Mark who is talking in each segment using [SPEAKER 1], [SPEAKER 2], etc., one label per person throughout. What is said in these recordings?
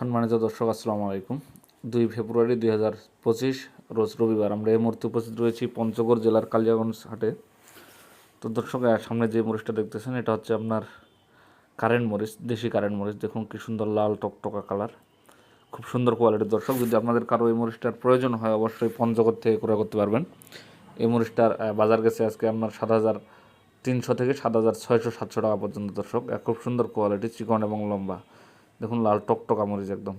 [SPEAKER 1] সম্মানিত দর্শক, আসসালামু আলাইকুম। দুই ফেব্রুয়ারি দুই হাজার পঁচিশ, রোজ রবিবার আমরা এই মুহূর্তে উপস্থিত রয়েছি পঞ্চগড় জেলার কালিয়াগঞ্জ হাটে। তো দর্শক সামনে যে মরিচটা দেখতেছেন, এটা হচ্ছে আপনার কারেন্ট মরিচ, দেশি কারেন্ট মরিচ। দেখুন কি সুন্দর লাল টকটকা কালার। খুব সুন্দর কোয়ালিটির দর্শক। যদি আপনাদের কারও এই মরিচটার প্রয়োজন হয়, অবশ্যই পঞ্চগড় থেকে ক্রয় করতে পারবেন। এই মরিচটার বাজার গেছে আজকে আপনার সাত হাজার তিনশো থেকে সাত হাজার ছয়শো সাতশো টাকা পর্যন্ত দর্শক। খুব সুন্দর কোয়ালিটি চিকন এবং লম্বা। দেখুন লাল টকটকা মরিচ একদম।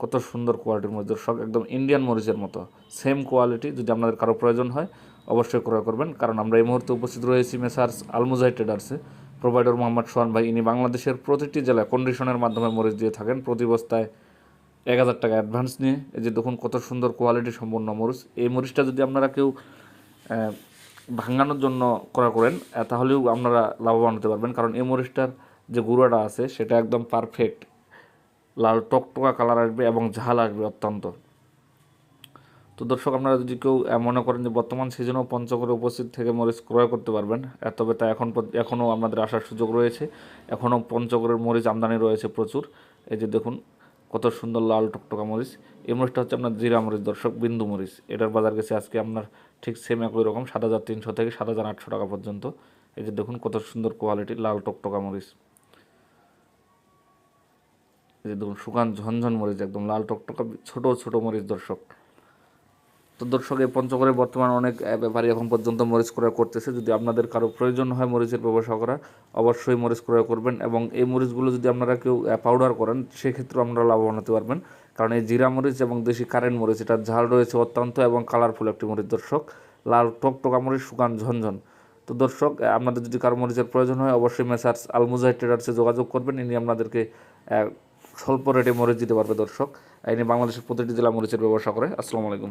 [SPEAKER 1] কত সুন্দর কোয়ালিটির মরিচ দর্শক একদম ইন্ডিয়ান মরিচের মতো। সেম কোয়ালিটি যদি আপনাদের কারও প্রয়োজন হয়, অবশ্যই ক্রয় করবেন। কারণ আমরা এই মুহূর্তে উপস্থিত রয়েছি মেসার্স আলমুজাই ট্রেডার্সে প্রোভাইডার মোহাম্মদ সোহান ভাই, ইনি বাংলাদেশের প্রতিটি জেলায় কন্ডিশনের মাধ্যমে মরিচ দিয়ে থাকেন। প্রতি বস্তায় এক হাজার টাকা অ্যাডভান্স নিয়ে। এই যে দেখুন কত সুন্দর কোয়ালিটি সম্পন্ন মরিচ। এই মরিচটা যদি আপনারা কেউ ভাঙানোর জন্য করা করেন তাহলেও আপনারা লাভবান হতে পারবেন। কারণ এই মরিচটার যে গুঁড়োটা আছে, সেটা একদম পারফেক্ট লাল টকটকা কালার আসবে এবং ঝাল আসবে অত্যন্ত। তো দর্শক, আপনারা যদি কেউ মনে করেন যে বর্তমান সিজনেও পঞ্চগড়ে উপস্থিত থেকে মরিচ ক্রয় করতে পারবেন তবে তা এখন এখনও আপনাদের আসার সুযোগ রয়েছে। এখনও পঞ্চগড়ের মরিচ আমদানি রয়েছে প্রচুর। এই যে দেখুন, কত সুন্দর লাল টকটকা মরিচ। এই মরিচটা হচ্ছে আপনার জিরা মরিচ, দর্শক, বিন্দু মরিচ। এটার বাজার গেছে আজকে আপনার ঠিক সেম একই রকম, সাত হাজার তিনশো থেকে সাত হাজার আটশো টাকা পর্যন্ত। এই যে দেখুন, কত সুন্দর কোয়ালিটি লাল টকটকা মরিচ। এই দেখুন শুকান ঝনঝন মরিচ একদম লাল টকটকা ছোট ছোট মরিচ দর্শক। তো দর্শক, এই পঞ্চগড়ে বর্তমানে অনেক ব্যাপারী এখন পর্যন্ত মরিচ ক্রয় করতেছে। যদি আপনাদের কারও প্রয়োজন হয় মরিচের ব্যবসা করা, অবশ্যই মরিচ ক্রয় করবেন এবং এই মরিচগুলো যদি আপনারা কেউ পাউডার করেন, সেক্ষেত্রেও আপনারা লাভবান হতে পারবেন। কারণ এই জিরা মরিচ এবং দেশি কারেন্ট মরিচ, এটার ঝাল রয়েছে অত্যন্ত এবং কালারফুল একটি মরিচ দর্শক। লাল টকটকা মরিচ শুকান ঝনঝন। তো দর্শক আপনাদের যদি কারও মরিচের প্রয়োজন হয়, অবশ্যই মেসার্স আলমুজাই ট্রেডার্সে যোগাযোগ করবেন। ইনি আপনাদেরকে স্বল্প রেটে মরিচ দিতে পারবে দর্শক। ইনি বাংলাদেশের প্রতিটি জেলা মরিচের ব্যবসা করে। আসসালামু আলাইকুম।